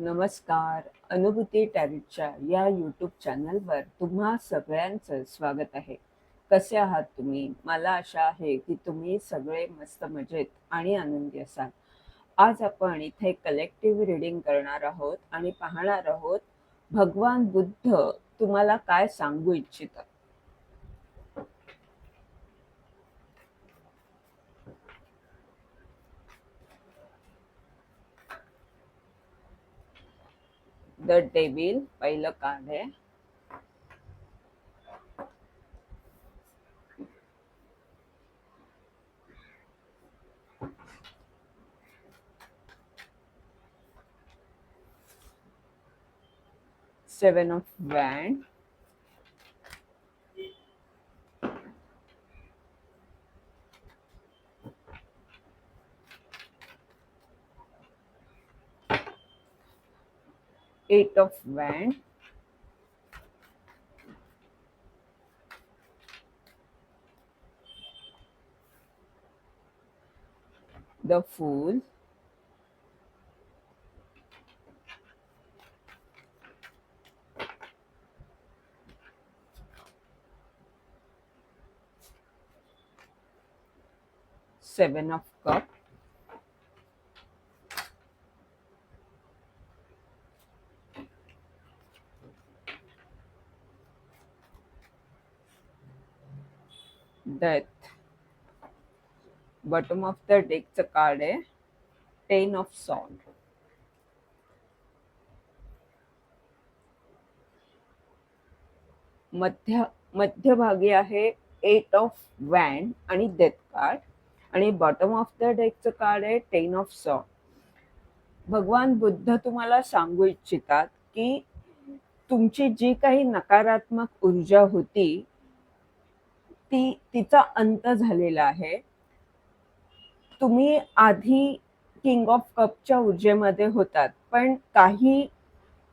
नमस्कार अनुभूती टॅरिटच्या या यूट्यूब चॅनलवर तुम्हा सगळ्यांचं स्वागत आहे. कसे आहात तुम्ही? मला आशा आहे की तुम्ही सगळे मस्त मजेत आणि आनंदी असाल. आज आपण इथे कलेक्टिव्ह रिडिंग करणार आहोत आणि पाहणार आहोत भगवान बुद्ध तुम्हाला काय सांगू इच्छितात? द डेविल पहिलं कार्ड आहे seven of wand eight of wand the fool. Seven of death bottom of the डेकचं card आहे. टेन ऑफ सॉन्ड मध्य मध्यभागी आहे एट ऑफ वॅन आणि डेथ कार्ड आणि बॉटम ऑफ द डेकचं कार्ड आहे टेन ऑफ सॉल्ट भगवान बुद्ध तुम्हाला सांगू इच्छितात की तुमची जी काही नकारात्मक ऊर्जा होती ती तिचा अंत झालेला आहे. तुम्ही आधी किंग ऑफ कपच्या ऊर्जेमध्ये होतात पण काही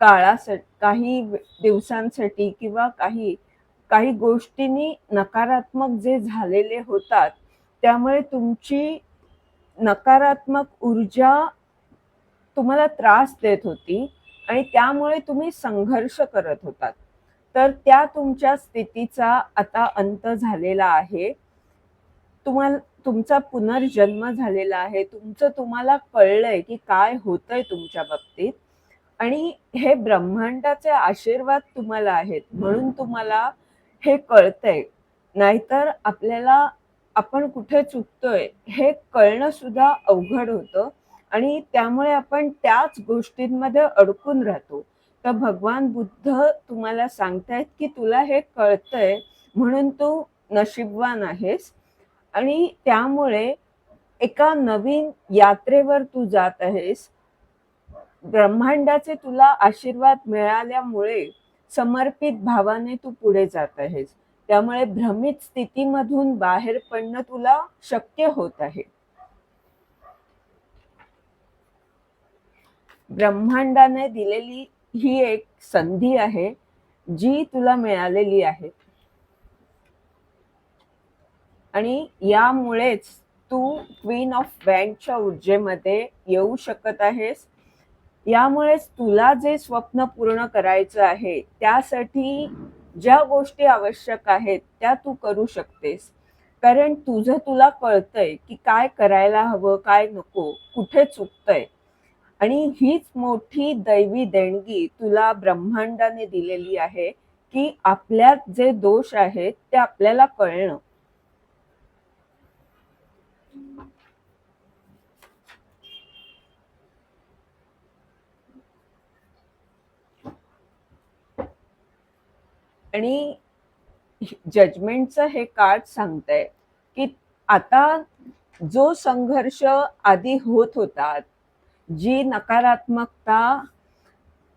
काळासाठी काही दिवसांसाठी किंवा काही काही गोष्टींनी नकारात्मक जे झालेले होतात त्यामुळे तुमची नकारात्मक ऊर्जा तुम्हाला त्रास देत होती आणि त्यामुळे तुम्ही संघर्ष करत होतात. तर त्या तुमच्या स्थितीचा आता अंत झालेला आहे. तुम्हाला तुमचा पुनर्जन्म झालेला आहे. तुमचं तुम्हाला कळलंय की काय होतंय तुमच्या बाबतीत. आणि हे ब्रह्मांडाचे आशीर्वाद तुम्हाला आहेत. म्हणून तुम्हाला हे कळतंय. नाहीतर आपल्याला आपण कुठे चुकतोय हे कळणं सुद्धा अवघड होतं. आणि त्यामुळे आपण त्याच गोष्टींमध्ये अडकून राहतो. तर भगवान बुद्ध तुम्हाला सांगतायत की तुला हे कळतंय म्हणून तू नशीबवान आहेस? आणि त्यामुळे एका नवीन यात्रेवर तू जात आहेस. ब्रह्मांडाचे तुला आशीर्वाद मिळाल्यामुळे समर्पित भावाने तू पुढे जात आहेस. त्यामुळे भ्रमित स्थितीमधून बाहेर पडणं तुला शक्य होत आहे. ब्रह्मांडाने दिलेली ही एक संधी आहे जी तुला मिळालेली आहे. आणि यामुळेच तू क्वीन ऑफ बँकच्या ऊर्जेमध्ये येऊ शकत आहेस. यामुळेच तुला जे स्वप्न पूर्ण करायचं आहे त्यासाठी ज्या गोष्टी आवश्यक आहेत त्या तू करू शकतेस. कारण तुझं तुला कळतंय की काय करायला हवं काय नको कुठे चुकतंय. आणि हीच मोठी दैवी देणगी तुला ब्रह्मांडाने दिलेली आहे की आपल्यात जे दोष आहेत ते आपल्याला कळणं. आणि जजमेंटचं हे कार्ड सांगतंय की आता जो संघर्ष आधी होत होता जी नकारात्मकता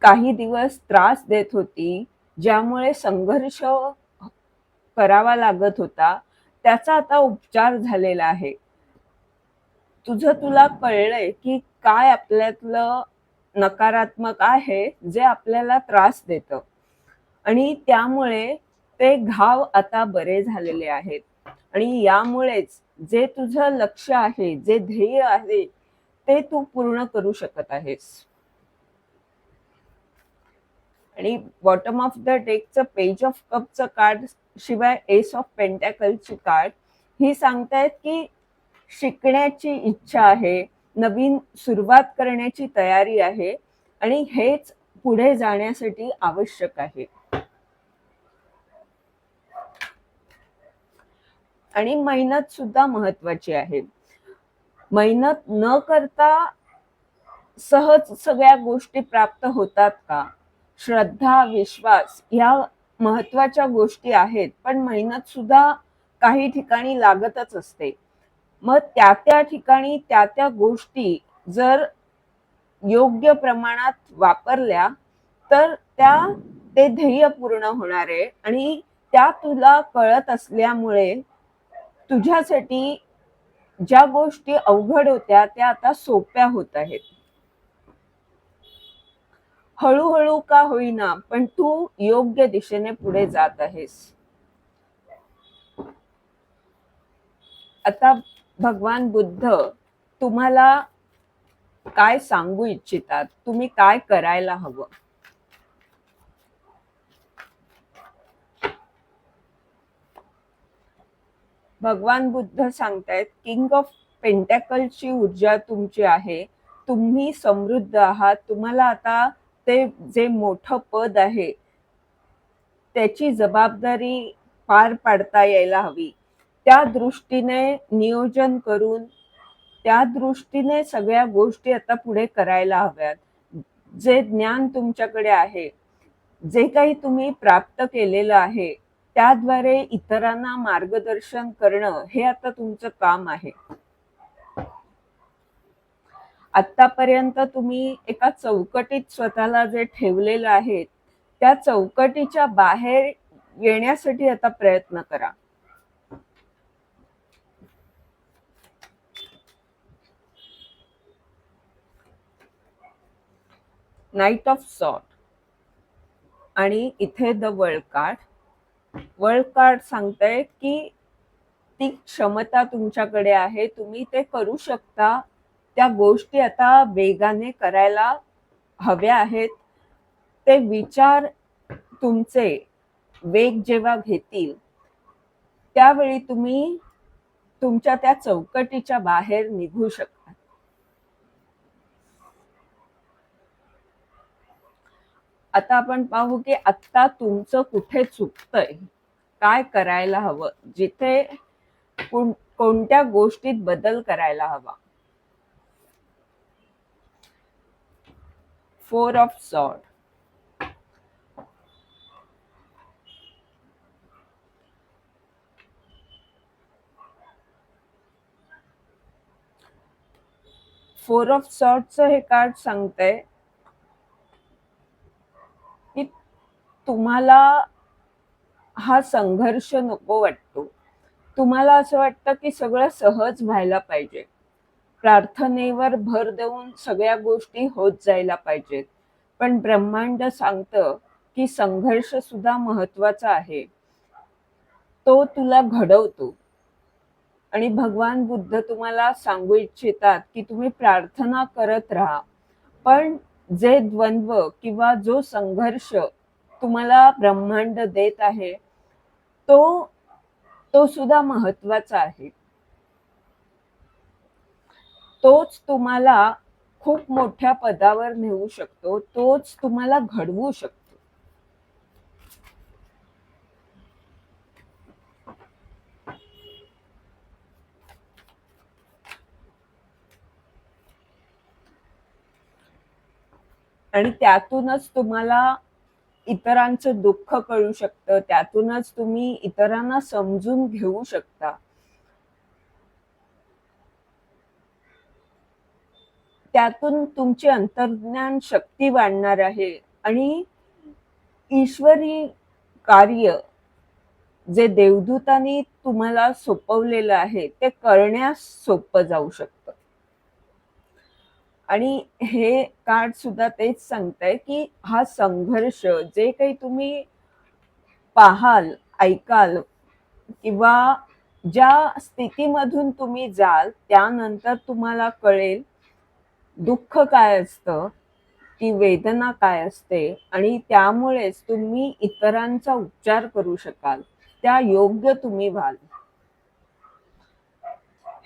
काही दिवस त्रास देत होती ज्यामुळे संघर्ष करावा लागत होता त्याचा आता उपचार झालेला आहे. तुझं तुला कळलंय की काय आपल्यातलं नकारात्मक आहे जे आपल्याला त्रास देत. आणि त्यामुळे ते घाव आता बरे झालेले आहेत. आणि यामुळेच जे तुझं लक्ष आहे जे ध्येय आहे ते तू पूर्ण करू शकत आहेस. आणि बॉटम ऑफ द डेकचं पेज ऑफ कपचं कार्ड शिवाय एस ऑफ पेंटॅकलची कार्ड ही सांगतायत की शिकण्याची इच्छा आहे नवीन सुरुवात करण्याची तयारी आहे आणि हेच पुढे जाण्यासाठी आवश्यक आहे. आणि मेहनत सुद्धा महत्वाची आहे. मेहनत न करता सहज सगळ्या गोष्टी प्राप्त होतात का? श्रद्धा विश्वास ह्या महत्त्वाच्या गोष्टी आहेत पण मेहनत सुद्धा काही ठिकाणी लागतच असते. मग त्या त्या ठिकाणी त्या त्या गोष्टी जर योग्य प्रमाणात वापरल्या तर त्या ते ध्येय पूर्ण होणार आहे आणि त्या तुला कळत असल्यामुळे तुझ्यासाठी ज्या गोष्टी अवघड होत्या त्या आता सोप्या होत आहेत. हळूहळू का होईना पण तू योग्य दिशेने पुढे जात आहेस. आता भगवान बुद्ध तुम्हाला काय सांगू इच्छितात? तुम्ही काय करायला हवं? भगवान बुद्ध सांगतायत किंग ऑफ पेंटॅकलची ऊर्जा तुमची आहे. तुम्ही समृद्ध आहात. तुम्हाला आता ते जे मोठं पद आहे त्याची जबाबदारी पार पाडता यायला हवी. त्या दृष्टीने नियोजन करून त्या दृष्टीने सगळ्या गोष्टी आता पुढे करायला हव्यात. जे ज्ञान तुमच्याकडे आहे जे काही तुम्ही प्राप्त केलेलं आहे त्याद्वारे इतरांना मार्गदर्शन करणं हे आता तुमचं काम आहे. आतापर्यंत तुम्ही एका चौकटीत स्वतःला जे ठेवलेलं आहे त्या चौकटीच्या बाहेर येण्यासाठी आता प्रयत्न करा. नाईट ऑफ सॉट आणि इथे द वळकाठ वर्ल्ड कार्ड सांगतंय की ती क्षमता तुमच्याकडे आहे तुम्ही ते करू शकता. त्या गोष्टी आता वेगाने करायला हव्या आहेत. ते विचार तुमचे वेग जेव्हा घेतील त्यावेळी तुम्ही तुमच्या त्या चौकटीच्या बाहेर निघू शकता. आता आपण पाहू की आत्ता तुमचं कुठे चुकतंय. काय करायला हवं? जिथे कोणत्या गोष्टीत बदल करायला हवा? Four of sword four of सॉर्टचं हे कार्ड सांगतंय की तुम्हाला हा संघर्ष नको वाटतो. तुम्हाला असं वाटतं की सगळं सहज व्हायला पाहिजे. प्रार्थनेवर भर देऊन सगळ्या गोष्टी होत जायला पाहिजेत. पण ब्रह्मांड सांगतं की संघर्ष सुद्धा महत्त्वाचा आहे. तो तुला घडवतो. आणि भगवान बुद्ध तुम्हाला सांगू इच्छितात की तुम्ही प्रार्थना करत राहा. पण जे द्वंद्व किंवा जो संघर्ष तुम्हाला ब्रह्मांड देत आहे तो तो सुद्धा महत्त्वाचा आहे. तोच तुम्हाला खूप मोठ्या पदावर नेऊ शकतो तोच तुम्हाला घडवू शकतो. आणि त्यातूनच तुम्हाला इतरांचं दुःख कळू शकतं त्यातूनच तुम्ही इतरांना समजून घेऊ शकता. त्यातून तुमची अंतर्ज्ञान शक्ती वाढणार आहे आणि ईश्वरी कार्य जे देवदूतांनी तुम्हाला सोपवलेलं आहे ते करण्यास सोपं जाऊ शकतं. आणि हे कार्ड सुद्धा तेच सांगतंय की हा संघर्ष जे काही तुम्ही पाहाल ऐकाल किंवा ज्या स्थितीमधून तुम्ही जाल त्यानंतर तुम्हाला कळेल दुःख काय असतं की वेदना काय असते आणि त्यामुळेच तुम्ही इतरांचा उपचार करू शकाल. त्या योग्य तुम्ही व्हाल.